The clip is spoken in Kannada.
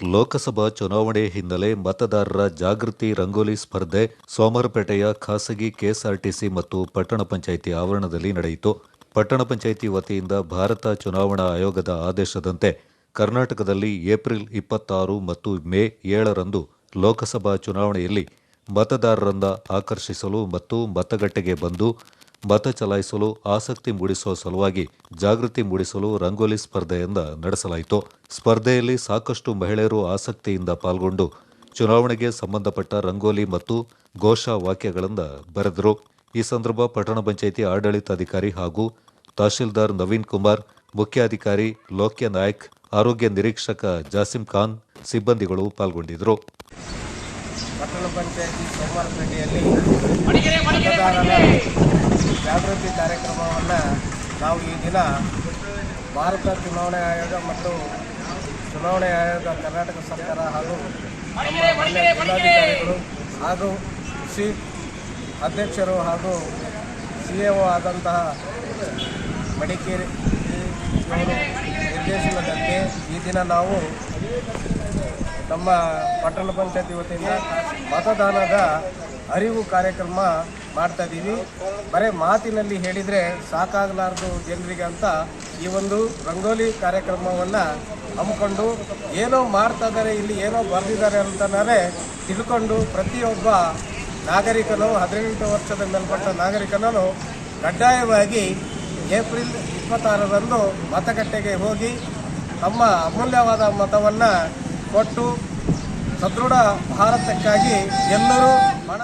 ಲೋಕಸಭಾ ಚುನಾವಣೆ ಹಿನ್ನೆಲೆ ಮತದಾರರ ಜಾಗೃತಿ ರಂಗೋಲಿ ಸ್ಪರ್ಧೆ ಸೋಮರಪೇಟೆಯ ಖಾಸಗಿ ಕೆಎಸ್ಆರ್ಟಿಸಿ ಮತ್ತು ಪಟ್ಟಣ ಪಂಚಾಯಿತಿ ಆವರಣದಲ್ಲಿ ನಡೆಯಿತು. ಪಟ್ಟಣ ಪಂಚಾಯಿತಿ ವತಿಯಿಂದ ಭಾರತ ಚುನಾವಣಾ ಆಯೋಗದ ಆದೇಶದಂತೆ ಕರ್ನಾಟಕದಲ್ಲಿ ಏಪ್ರಿಲ್ ಇಪ್ಪತ್ತಾರು ಮತ್ತು ಮೇ ಏಳರಂದು ಲೋಕಸಭಾ ಚುನಾವಣೆಯಲ್ಲಿ ಮತದಾರರನ್ನ ಆಕರ್ಷಿಸಲು ಮತ್ತು ಮತಗಟ್ಟೆಗೆ ಬಂದು ಮತ ಚಲಾಯಿಸಲು ಆಸಕ್ತಿ ಮೂಡಿಸುವ ಸಲುವಾಗಿ ಜಾಗೃತಿ ಮೂಡಿಸಲು ರಂಗೋಲಿ ಸ್ಪರ್ಧೆಯಿಂದ ನಡೆಸಲಾಯಿತು. ಸ್ಪರ್ಧೆಯಲ್ಲಿ ಸಾಕಷ್ಟು ಮಹಿಳೆಯರು ಆಸಕ್ತಿಯಿಂದ ಪಾಲ್ಗೊಂಡು ಚುನಾವಣೆಗೆ ಸಂಬಂಧಪಟ್ಟ ರಂಗೋಲಿ ಮತ್ತು ಘೋಷ ವಾಕ್ಯಗಳಿಂದ ಬರೆದರು. ಈ ಸಂದರ್ಭ ಪಟ್ಟಣ ಪಂಚಾಯಿತಿ ಆಡಳಿತಾಧಿಕಾರಿ ಹಾಗೂ ತಹಶೀಲ್ದಾರ್ ನವೀನ್ ಕುಮಾರ್, ಮುಖ್ಯಾಧಿಕಾರಿ ಲೋಕ್ಯ ನಾಯಕ್, ಆರೋಗ್ಯ ನಿರೀಕ್ಷಕ ಜಾಸಿಂ ಖಾನ್ ಸಿಬ್ಬಂದಿಗಳು ಪಾಲ್ಗೊಂಡಿದ್ದರು. ಪಟ್ಟಣ ಪಂಚಾಯತಿ ಜಾಗೃತಿ ಕಾರ್ಯಕ್ರಮವನ್ನು ನಾವು ಈ ದಿನ ಭಾರತ ಚುನಾವಣಾ ಆಯೋಗ ಮತ್ತು ಚುನಾವಣಾ ಆಯೋಗ ಕರ್ನಾಟಕ ಸರ್ಕಾರ ಹಾಗೂ ಜಿಲ್ಲಾಧಿಕಾರಿಗಳು ಹಾಗೂ ಕೃಷಿ ಅಧ್ಯಕ್ಷರು ಹಾಗೂ ಸಿ ಎ ಒ ಆದಂತಹ ಮಡಿಕೇರಿ ನಿರ್ದೇಶನದಂತೆ ಈ ದಿನ ನಾವು ನಮ್ಮ ಪಟ್ಟಣ ಪಂಚಾಯತಿ ವತಿಯಿಂದ ಮತದಾನದ ಅರಿವು ಕಾರ್ಯಕ್ರಮ ಮಾಡ್ತಾ ಇದ್ದೀವಿ ಬರೀ ಮಾತಿನಲ್ಲಿ ಹೇಳಿದರೆ ಸಾಕಾಗಲಾರದು ಜನರಿಗೆ ಅಂತ ಈ ಒಂದು ರಂಗೋಲಿ ಕಾರ್ಯಕ್ರಮವನ್ನು ಹಮ್ಮಿಕೊಂಡು ಏನೋ ಮಾಡ್ತಾ ಇದ್ದಾರೆ ಇಲ್ಲಿ ಏನೋ ಬರೆದಿದ್ದಾರೆ ಅಂತನಾರೆ ತಿಳ್ಕೊಂಡು ಪ್ರತಿಯೊಬ್ಬ ನಾಗರಿಕನು ಹದಿನೆಂಟು ವರ್ಷದ ಮೇಲ್ಪಟ್ಟ ನಾಗರಿಕನನು ಕಡ್ಡಾಯವಾಗಿ ಏಪ್ರಿಲ್ ಇಪ್ಪತ್ತಾರರಂದು ಮತಗಟ್ಟೆಗೆ ಹೋಗಿ ತಮ್ಮ ಅಮೂಲ್ಯವಾದ ಮತವನ್ನು ಕೊಟ್ಟು ಸದೃಢ ಭಾರತಕ್ಕಾಗಿ ಎಲ್ಲರೂ ಹಣ